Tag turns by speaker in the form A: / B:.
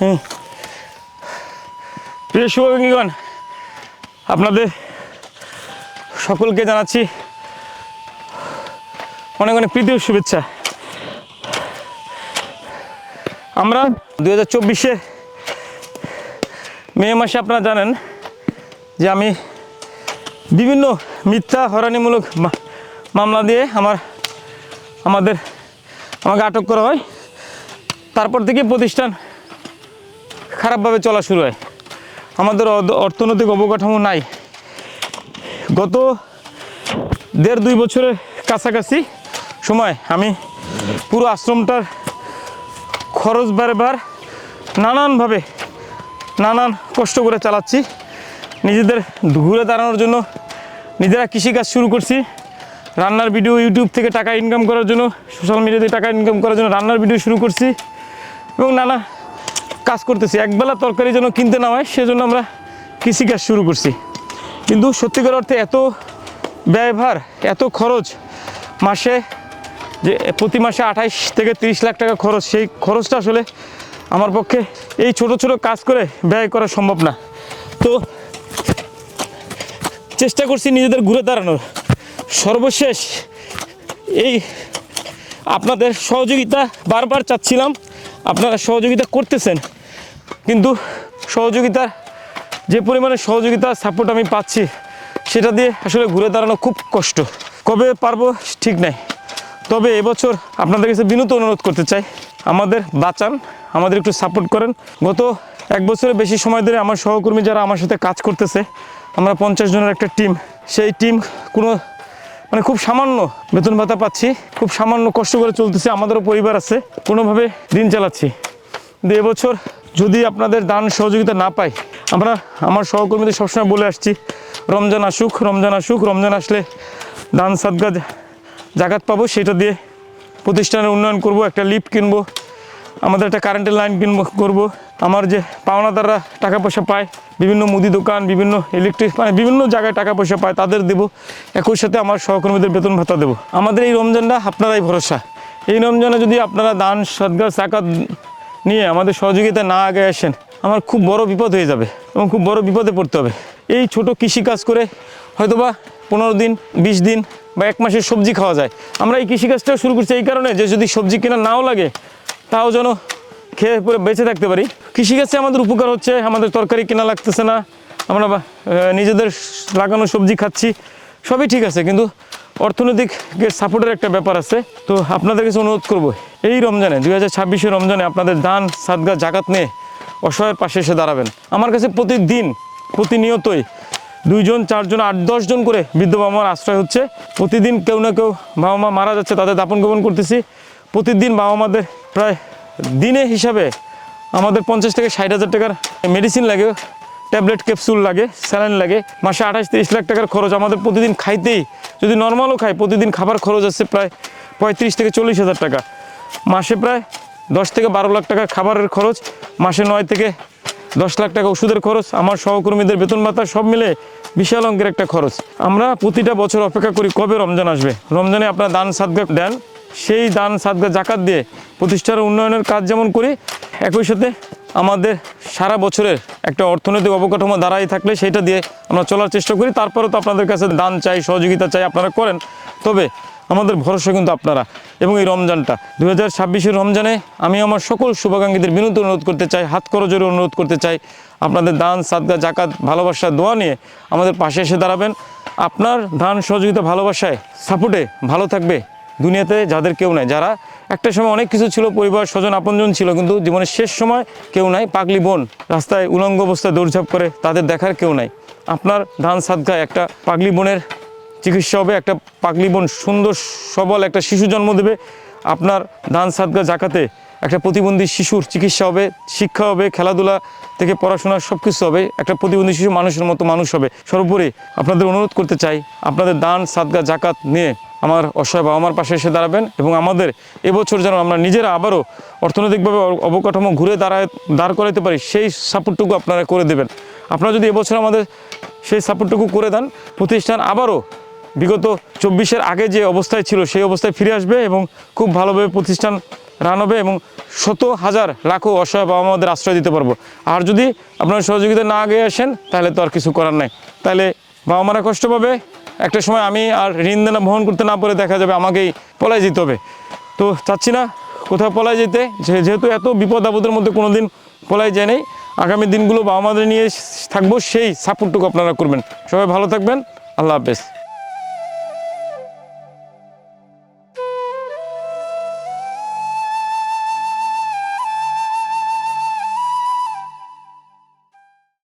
A: হ্যাঁ প্রিয় শুভাকাঙ্ক্ষীগণ, আপনাদের সকলকে জানাচ্ছি অনেক অনেক প্রীতি শুভেচ্ছা। আমরা দু হাজার চব্বিশে মে মাসে আপনারা জানেন যে আমি বিভিন্ন মিথ্যা হরানিমূলক মামলা দিয়ে আমার, আমাদের, আমাকে আটক করা হয়। তারপর থেকে প্রতিষ্ঠান খারাপভাবে চলা শুরু হয়। আমাদের অর্থনৈতিক অবকাঠামো নাই। গত দেড় দুই বছরের কাছাকাছি সময় আমি পুরো আশ্রমটার খরচ বারবার নানানভাবে নানান কষ্ট করে চালাচ্ছি। নিজেদের ঘুরে দাঁড়ানোর জন্য নিজেরা কৃষিকাজ শুরু করছি। রান্নার ভিডিও ইউটিউব থেকে টাকা ইনকাম করার জন্য সোশ্যাল মিডিয়াতে টাকা ইনকাম করার জন্য রান্নার ভিডিও শুরু করছি এবং নানা কাজ করতেছি। একবেলা তরকারি যেন কিনতে না হয়, সেজন্য আমরা কৃষিকাজ শুরু করছি। কিন্তু সত্যিকার অর্থে এত ব্যয়ভার, এত খরচ, মাসে যে প্রতি মাসে আঠাইশ থেকে তিরিশ লাখ টাকা খরচ, সেই খরচটা আসলে আমার পক্ষে এই ছোট ছোট কাজ করে ব্যয় করা সম্ভব না। তো চেষ্টা করছি নিজেদের ঘুরে দাঁড়ানোর। সর্বশেষ এই আপনাদের সহযোগিতা বারবার চাচ্ছিলাম, আপনারা সহযোগিতা করতেছেন। কিন্তু সহযোগিতার যে পরিমাণে সহযোগিতা সাপোর্ট আমি পাচ্ছি, সেটা দিয়ে আসলে ঘুরে দাঁড়ানো খুব কষ্ট। কবে পারব ঠিক নাই। তবে এবছর আপনাদের কাছে বিনীত অনুরোধ করতে চাই, আমাদের বাঁচান, আমাদের একটু সাপোর্ট করেন। গত এক বছরের বেশি সময় ধরে আমার সহকর্মী যারা আমার সাথে কাজ করতেছে, আমরা পঞ্চাশ জনের একটা টিম সেই টিম কোনো মানে খুব সামান্য বেতন ভাতা পাচ্ছি, খুব সামান্য কষ্ট করে চলতেছে, আমাদেরও পরিবার আছে, কোনোভাবে দিন চালাচ্ছি। কিন্তু এবছর যদি আপনাদের দান সহযোগিতা না পাই, আমরা আমার সহকর্মীদের সবসময় বলে আসছি, রমজান আসুক রমজান আসুক, রমজান আসলে দান সাদগা জাকাত পাবো, সেটা দিয়ে প্রতিষ্ঠানের উন্নয়ন করব, একটা লিফট কিনবো, আমাদের একটা কারেন্টের লাইন কিনবো, করব। আমার যে পাওনাদাররা টাকা পয়সা পায়, বিভিন্ন মুদি দোকান, বিভিন্ন ইলেকট্রিক মানে বিভিন্ন জায়গায় টাকা পয়সা পায়, তাদের দেবো, একই সাথে আমার সহকর্মীদের বেতন ভাতা দেবো। আমাদের এই রমজানটা আপনারাই ভরসা। এই রমজানে যদি আপনারা দান সদ্গা, জাকাত নিয়ে আমাদের সহযোগিতা না আগে আসেন, আমার খুব বড় বিপদ হয়ে যাবে এবং খুব বড় বিপদে পড়তে হবে। এই ছোট কৃষিকাজ করে হয়তোবা পনেরো দিন, বিশ দিন বা এক মাসের সবজি খাওয়া যায়। আমরা এই কৃষিকাজটাও শুরু করছি এই কারণে যে যদি সবজি কেনা নাও লাগে, তাও যেন খেয়ে পরে বেঁচে থাকতে পারি। কৃষিকাজে আমাদের উপকার হচ্ছে, আমাদের তরকারি কেনা লাগতেছে না, আমরা নিজেদের লাগানো সবজি খাচ্ছি, সবই ঠিক আছে। কিন্তু অর্থনৈতিক সাপোর্টের একটা ব্যাপার আছে। তো আপনাদের কাছে অনুরোধ করব এই রমজানে, দুই হাজার ছাব্বিশে রমজানে আপনাদের দান, সাদগা, জাকাত নিয়ে অসহায়ের পাশে এসে দাঁড়াবেন। আমার কাছে প্রতিদিন, প্রতিনিয়তই দুইজন, চারজন, আট, দশজন করে বৃদ্ধ বাবা মার আশ্রয় হচ্ছে। প্রতিদিন কেউ না কেউ বাবা মা মারা যাচ্ছে, তাদের দাপন গোপন করতেছি। প্রতিদিন বাবা মাদের প্রায় দিনে হিসাবে আমাদের পঞ্চাশ থেকে ষাট হাজার টাকার মেডিসিন লাগে ট্যাবলেট ক্যাপসুল লাগে, স্যালাইন লাগে, মাসে আঠাশ, তিরিশ লাখ টাকার খরচ। আমাদের প্রতিদিন খাইতেই, যদি নর্মালও খাই, প্রতিদিন খাবার খরচ আছে প্রায় পঁয়ত্রিশ থেকে চল্লিশ হাজার টাকা। মাসে প্রায় দশ থেকে বারো লাখ টাকা খাবারের খরচ, মাসে নয় থেকে দশ লাখ টাকা ওষুধের খরচ, আমার সহকর্মীদের বেতন ভাতা সব মিলে বিশাল অঙ্কের একটা খরচ। আমরা প্রতিটা বছর অপেক্ষা করি কবে রমজান আসবে। রমজানে আপনারা দান সাদগা দেন, সেই দান সাদগা জাকাত দিয়ে প্রতিষ্ঠার উন্নয়নের কাজ যেমন করি, একই সাথে আমাদের সারা বছরের একটা অর্থনৈতিক অবকাঠামো দাঁড়াই থাকলে সেটা দিয়ে আমরা চলার চেষ্টা করি। তারপরেও তো আপনাদের কাছে দান চাই, সহযোগিতা চাই আপনারা করেন। তবে আমাদের ভরসা কিন্তু আপনারা। এবং এই রমজানটা দু হাজার ছাব্বিশের রমজানে আমি আমার সকল শুভাকাঙ্ক্ষীদের বিনীত অনুরোধ করতে চাই, হাত করজোরে অনুরোধ করতে চাই। আপনাদের দান, সাদগা, জাকাত, ভালোবাসা, দোয়া নিয়ে আমাদের পাশে এসে দাঁড়াবেন। আপনার দান, সহযোগিতা, ভালোবাসায়, সাপোর্টে ভালো থাকবে দুনিয়াতে যাদের কেউ নাই। যারা একটা সময় অনেক কিছু ছিল, পরিবার, স্বজন, আপনজন ছিল, কিন্তু জীবনের শেষ সময় কেউ নাই, পাগলি বোন রাস্তায় উলঙ্গ অবস্থায় দৌড়ঝাঁপ করে তাদের দেখার কেউ নাই। আপনার ধান সাদগায় একটা পাগলি বোনের চিকিৎসা হবে, একটা পাগলি বোন সুন্দর, সবল একটা শিশু জন্ম দেবে। আপনার ধান সাদগা জাকাতে একটা প্রতিবন্ধী শিশুর চিকিৎসা হবে, শিক্ষা হবে, খেলাধুলা থেকে পড়াশোনা সব কিছু হবে, একটা প্রতিবন্ধী শিশু মানুষের মতো মানুষ হবে। সর্বোপরি আপনাদের অনুরোধ করতে চাই, আপনাদের দান সাদগা জাকাত নিয়ে আমার অসহায় বাবা মার পাশে এসে দাঁড়াবেন এবং আমাদের এবছর যেন আমরা নিজেরা আবারও অর্থনৈতিকভাবে অবকাঠামো ঘুরে দাঁড়ায়, দাঁড় করাতে পারি, সেই সাপোর্টটুকু আপনারা করে দেবেন। আপনারা যদি এবছর আমাদের সেই সাপোর্টটুকু করে দেন, প্রতিষ্ঠান আবারও বিগত চব্বিশের আগে যে অবস্থায় ছিল, সেই অবস্থায় ফিরে আসবে এবং খুব ভালোভাবে প্রতিষ্ঠান রান হবে এবং শত হাজার লাখো অসহায় বাবা মাদের আশ্রয় দিতে পারব। আর যদি আপনারা সহযোগিতা না আগে আসেন, তাহলে তো আর কিছু করার নাই। তাহলে বাবা মারা কষ্ট পাবে। একটা সময় আমি আর ঋণ দেনা বহন করতে না পারে দেখা যাবে আমাকেই পলায় যেতে হবে। তো চাচ্ছি না কোথাও পলায় যেতে। যেহেতু এত বিপদ আপদের মধ্যে কোনো দিন পলায় যায় নাই, আগামী দিনগুলো বাবা মাদের নিয়ে থাকব, সেই সাপোর্টটুকু আপনারা করবেন। সবাই ভালো থাকবেন। আল্লাহ হাফেজ।